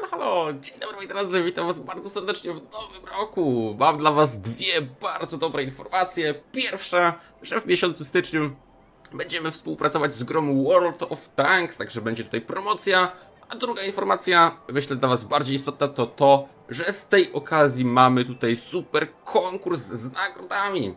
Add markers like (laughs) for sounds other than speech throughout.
Halo, halo, dzień dobry moi drodzy, witam was bardzo serdecznie w nowym roku. Mam dla was dwie bardzo dobre informacje. Pierwsza, że w miesiącu styczniu będziemy współpracować z grą World of Tanks, także będzie tutaj promocja. A druga informacja, myślę dla was bardziej istotna, to to, że z tej okazji mamy tutaj super konkurs z nagrodami,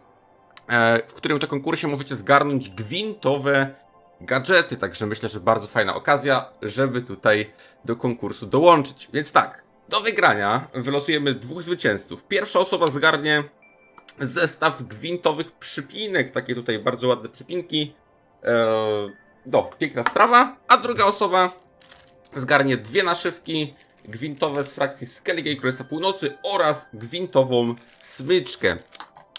e, w którym to konkursie możecie zgarnąć gwintowe gadżety, także myślę, że bardzo fajna okazja, żeby tutaj do konkursu dołączyć. Więc tak, do wygrania wylosujemy dwóch zwycięzców. Pierwsza osoba zgarnie zestaw gwintowych przypinek, takie tutaj bardzo ładne przypinki. Eee, no, piękna sprawa. A druga osoba zgarnie dwie naszywki gwintowe z frakcji Skellige Królestwa Północy oraz gwintową smyczkę.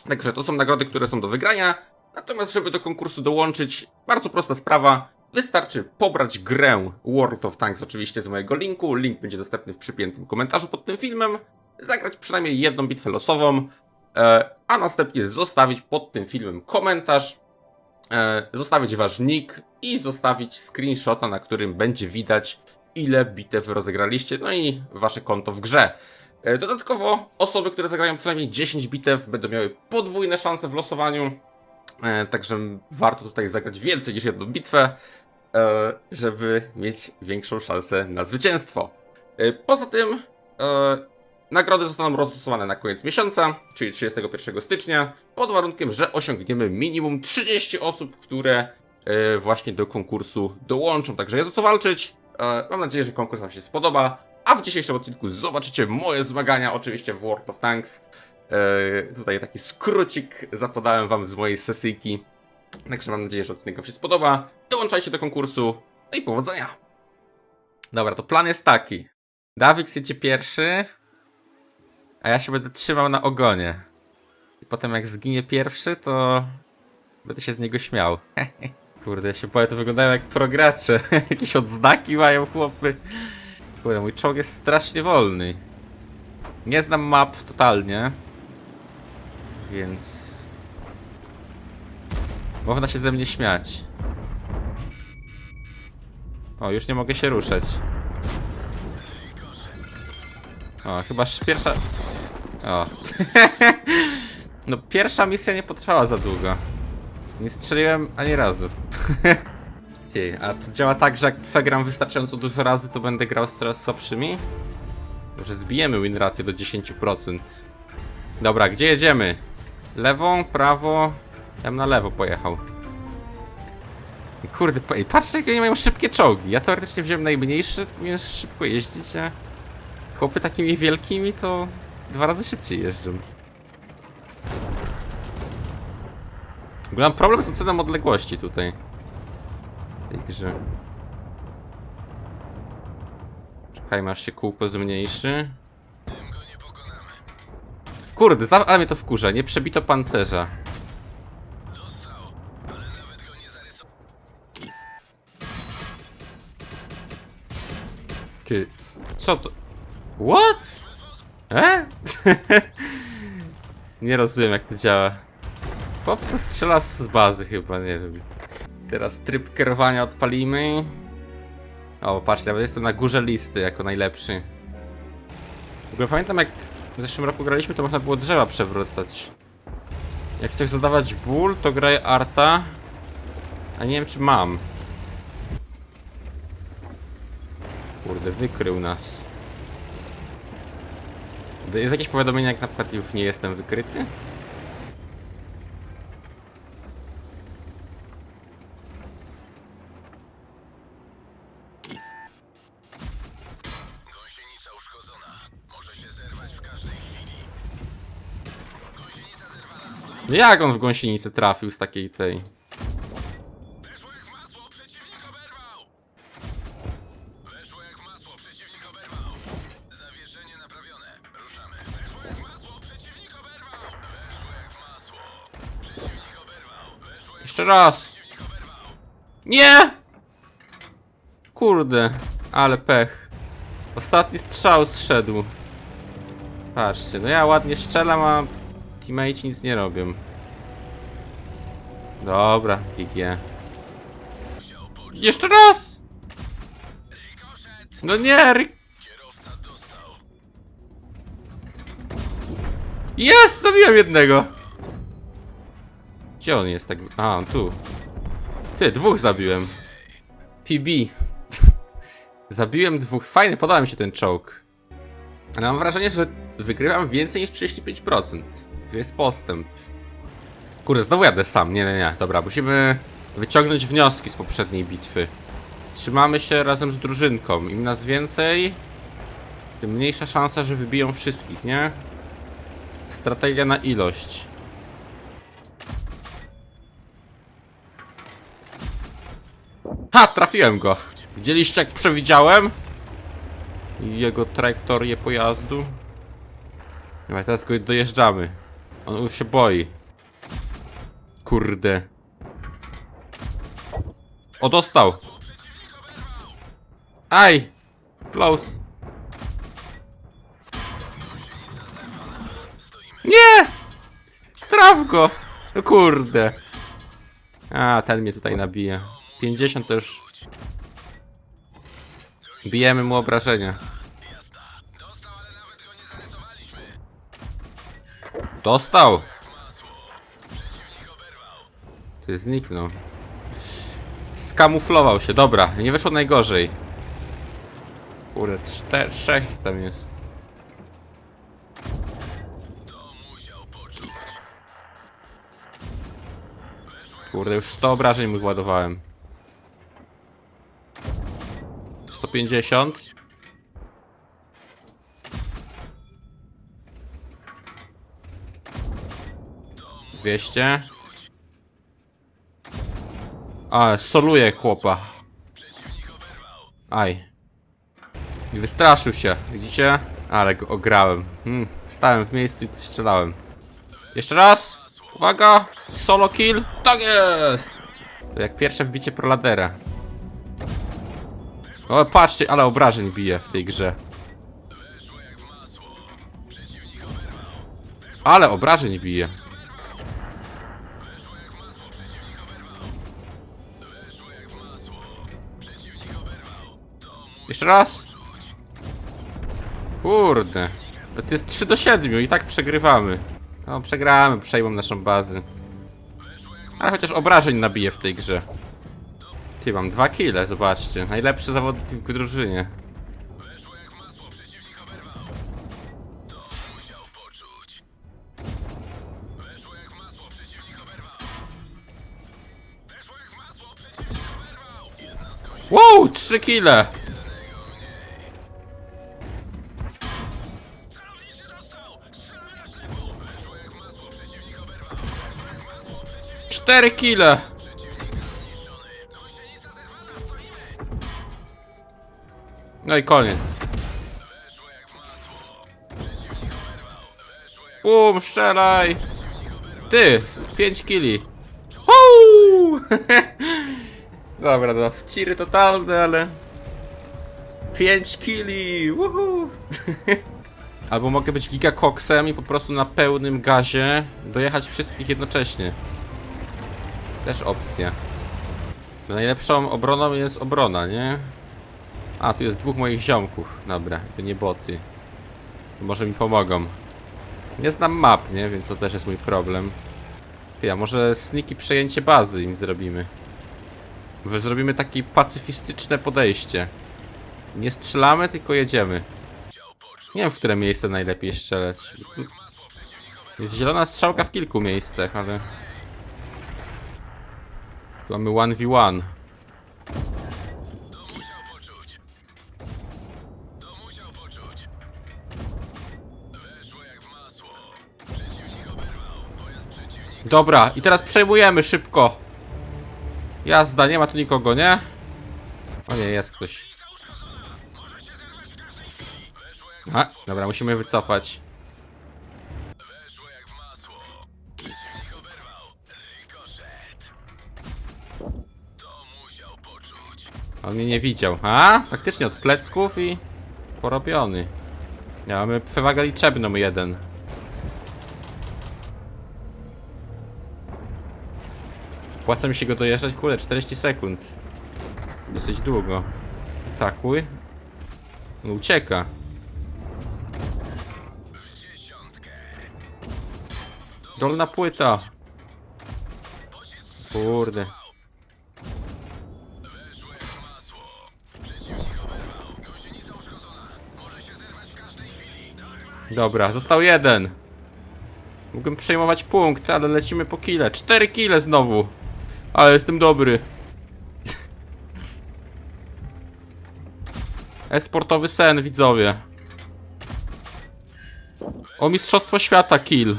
Także to są nagrody, które są do wygrania. Natomiast, żeby do konkursu dołączyć, bardzo prosta sprawa. Wystarczy pobrać grę World of Tanks oczywiście z mojego linku. Link będzie dostępny w przypiętym komentarzu pod tym filmem. Zagrać przynajmniej jedną bitwę losową, e, a następnie zostawić pod tym filmem komentarz, e, zostawić wasz nick i zostawić screenshota, na którym będzie widać ile bitew rozegraliście, no i wasze konto w grze. E, Dodatkowo osoby, które zagrają przynajmniej 10 bitew będą miały podwójne szanse w losowaniu. E, Także warto tutaj zagrać więcej niż jedną bitwę, e, żeby mieć większą szansę na zwycięstwo. E, Poza tym nagrody zostaną rozlosowane na koniec miesiąca, czyli 31 stycznia, pod warunkiem, że osiągniemy minimum 30 osób, które właśnie do konkursu dołączą. Także jest o co walczyć. Mam nadzieję, że konkurs Wam się spodoba. A w dzisiejszym odcinku zobaczycie moje zmagania, oczywiście w World of Tanks. E, tutaj taki skrócik zapodałem wam z mojej sesyjki. Także mam nadzieję, że odcinek wam się spodoba. Dołączajcie do konkursu. No i powodzenia. Dobra, to plan jest taki. Dawik jedzie pierwszy, a ja się będę trzymał na ogonie. I potem jak zginie pierwszy, to będę się z niego śmiał. (laughs) Kurde, ja się boję, to wyglądają jak progracze. (laughs) Jakieś odznaki mają chłopy. Kurde, mój czołg jest strasznie wolny. Nie znam map totalnie. Więc... Można się ze mnie śmiać. O, już nie mogę się ruszać. O, chyba sz- pierwsza... O. (laughs) no, pierwsza misja nie potrwała za długo. Nie strzeliłem ani razu. (laughs) Ty, a to działa tak, że jak przegram wystarczająco dużo razy, to będę grał z coraz słabszymi? Może zbijemy win ratio do 10%. Dobra, gdzie jedziemy? Lewą, prawo. Ja bym na lewo pojechał. Kurde, patrzcie jakie oni mają szybkie czołgi. Ja teoretycznie wziąłem najmniejszy, powinien szybko jeździć, a chłopy takimi wielkimi to dwa razy szybciej jeżdżą. W ogóle mam problem z oceną odległości tutaj. W tej grze. Czekajmy aż się kółko zmniejszy. Kurde, za, ale mnie to wkurza, nie przebito pancerza. Ty, co to? What? E? (laughs) nie rozumiem jak to działa. Se strzela z bazy chyba, nie wiem. Teraz tryb kierowania odpalimy. O, patrzcie, nawet jestem na górze listy jako najlepszy. W ogóle pamiętam jak w zeszłym roku graliśmy, to można było drzewa przewracać. Jak chcesz zadawać ból, to graj Arta. A nie wiem czy mam. Kurde, wykrył nas. Jest jakieś powiadomienie, jak na przykład już nie jestem wykryty? Gąsienica uszkodzona. Może się zerwać w każdej chwili. Gąsienica zerwana. Stoi. No jak on w gąsienicę trafił z takiej tej? Weszło jak w masło, przeciwnik oberwał! Weszło jak w masło, przeciwnik oberwał. Zawieszenie naprawione. Ruszamy. Weszło jak w masło, przeciwnik oberwał. Weszło jak w masło. Przeciwnik oberwał. Weszło jak Jeszcze raz! przeciwnik oberwał. Nie! Kurde, ale pech. Ostatni strzał zszedł. Patrzcie, no ja ładnie strzelam, a teammate nic nie robią. Dobra, GG. Jeszcze raz! No nie, ry... Jest! Zabiłem jednego! Gdzie on jest tak... A, on tu. Ty, dwóch zabiłem. PB. Zabiłem dwóch. Fajny, podoba mi się ten czołg. Ale mam wrażenie, że wygrywam więcej niż 35%. To jest postęp. Kurde, znowu jadę sam. Nie, nie, nie. Dobra, musimy wyciągnąć wnioski z poprzedniej bitwy. Trzymamy się razem z drużynką. Im nas więcej, tym mniejsza szansa, że wybiją wszystkich, nie? Strategia na ilość. Ha! Trafiłem go! Widzieliście jak przewidziałem? Jego trajektorię pojazdu. Dobra, teraz go dojeżdżamy. On już się boi. Kurde. O, dostał! Aj! Close. Nie! Traf go! No kurde. A, ten mnie tutaj nabija. 50 to już... Bijemy mu obrażenia. Dostał. Ty zniknął. Skamuflował się, dobra, nie wyszło najgorzej. Kurde, czter, trzech tam jest. Kurde, już 100 obrażeń mu ładowałem. 150. Dwieście. A, soluje chłopa. Aj. I wystraszył się, widzicie? Ale go ograłem. Hmm, stałem w miejscu i strzelałem. Jeszcze raz! Uwaga! Solo kill! Tak jest! To jak pierwsze wbicie proladera. O, patrzcie, ale obrażeń bije w tej grze. Ale obrażeń bije. Jeszcze raz! Kurde. To jest 3 do 7 i tak przegrywamy. No, przegramy, przejmą naszą bazę. Ale chociaż obrażeń nabije w tej grze. Ty, mam dwa kile, zobaczcie. Najlepszy zawodnik w drużynie. Weszło jak masło. Jak masło. Wow, 3 kile! 4 kile! No i koniec. Bum, strzelaj! Ty, 5 kili. Uuu! Dobra, no, wciry totalne, ale... 5 kili! (laughs) Albo mogę być gigakoksem i po prostu na pełnym gazie dojechać wszystkich jednocześnie. Też opcja. Najlepszą obroną jest obrona, nie? A, tu jest dwóch moich ziomków. Dobra, to nie boty. Może mi pomogą. Nie znam map, nie? Więc to też jest mój problem. Ty, a może sneaky przejęcie bazy im zrobimy? Może zrobimy takie pacyfistyczne podejście. Nie strzelamy, tylko jedziemy. Nie wiem, w które miejsce najlepiej strzelać. Jest zielona strzałka w kilku miejscach, ale... Tu mamy 1v1. To musiał poczuć. To musiał poczuć. Weszło jak w masło. Przeciwnik Pojazd przeciwnika. Dobra, i teraz przejmujemy szybko. Jazda, nie ma tu nikogo, nie? O nie, jest ktoś. A, dobra, musimy wycofać. On mnie nie widział. A, faktycznie od plecków i porobiony. Ja mamy przewagę liczebną jeden. Płaca mi się go dojeżdżać? Kurde, 40 sekund. Dosyć długo. Atakuj. No, ucieka. Dolna płyta. Kurde. Dobra, został jeden. Mógłbym przejmować punkt, ale lecimy po kile. Cztery kile znowu. Ale jestem dobry. (laughs) Esportowy sen, widzowie. O Mistrzostwo Świata kill.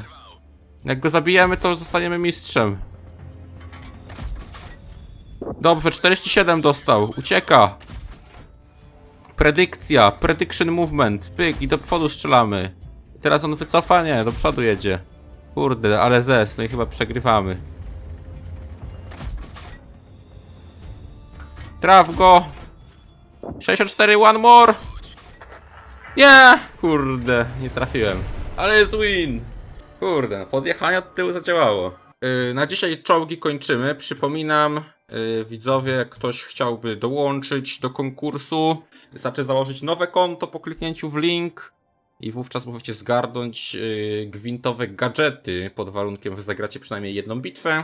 Jak go zabijemy, to zostaniemy mistrzem. Dobrze, 47 dostał. Ucieka. Predykcja, prediction movement. Pyk i do przodu strzelamy. Teraz on wycofa? Nie, do przodu jedzie. Kurde, ale zes, no i chyba przegrywamy. Traf go! 64, one more! Nie! Kurde, nie trafiłem. Ale jest win! Kurde, podjechanie od tyłu zadziałało. Yy, na dzisiaj czołgi kończymy. Przypominam, yy, widzowie, jak ktoś chciałby dołączyć do konkursu, wystarczy założyć nowe konto po kliknięciu w link i wówczas możecie zgarnąć yy, gwintowe gadżety pod warunkiem, że zagracie przynajmniej jedną bitwę.